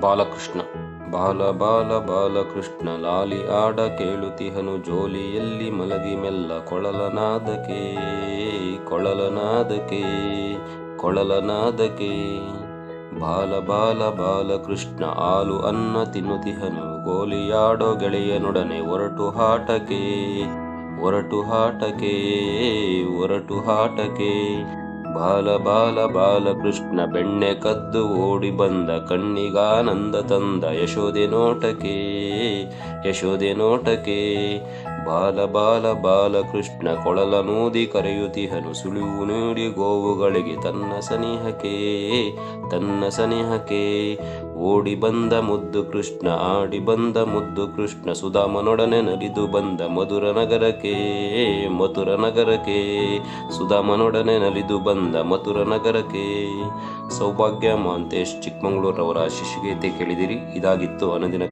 ಬಾಲಕೃಷ್ಣ. ಬಾಲ ಬಾಲ, ಬಾಲಕೃಷ್ಣ, ಲಾಲಿ ಆಡ ಕೇಳುತಿಹನು ಜೋಲಿಯಲ್ಲಿ ಮಲಗಿ ಮೆಲ್ಲ ಕೊಳಲನಾದಕೆ ಕೊಳಲನಾದಕೆ ಕೊಳಲನಾದಕೆ. ಬಾಲ ಬಾಲ, ಬಾಲಕೃಷ್ಣ, ಹಾಲು, ಅನ್ನ ತಿನ್ನುತಿಹನು ಗೋಲಿಯಾಡೋ ಗೆಳೆಯನೊಡನೆ ಒರಟು ಹಾಟಕೆ ಒರಟು ಹಾಟಕೆ, ಒರಟು ಹಾಟಕ್ಕೆ ಬಾಲ ಬಾಲ ಬಾಲಕೃಷ್ಣ ಬೆಣ್ಣೆ ಕದ್ದು ಓಡಿ ಬಂದ ಕಣ್ಣಿಗಾನಂದ ತಂದ ಯಶೋದೆ ನೋಟಕೆ ಯಶೋದೆ ನೋಟಕ್ಕೆ. ಬಾಲ ಬಾಲ ಬಾಲಕೃಷ್ಣ ಕೊಳಲ ನೂದಿ ಕರೆಯುತಿಹನು ಸುಳಿವು ನೀಡಿ ಗೋವುಗಳಿಗೆ ತನ್ನ ಸನಿಹಕ್ಕೆ ತನ್ನ ಸನಿಹಕ್ಕೆ ಓಡಿ ಬಂದ ಮುದ್ದು ಕೃಷ್ಣ, ಆಡಿ ಬಂದ ಮುದ್ದು ಕೃಷ್ಣ, ಸುಧಾಮನೊಡನೆ ನಲಿದು ಬಂದ ಮಧುರ ನಗರಕ್ಕೆ ಮಧುರ ನಗರಕ್ಕೆ. ಸುಧಾಮನೊಡನೆ ನಲಿದು ಬಂದ ಮಧುರ ನಗರಕ್ಕೆ. ಸೌಭಾಗ್ಯ ಮಾಂತೇಶ್ ಚಿಕ್ಕಮಗಳೂರವರ ಶಿಶುಗೀತೆ ಕೇಳಿದಿರಿ. ಇದಾಗಿತ್ತು ಅನದಿನ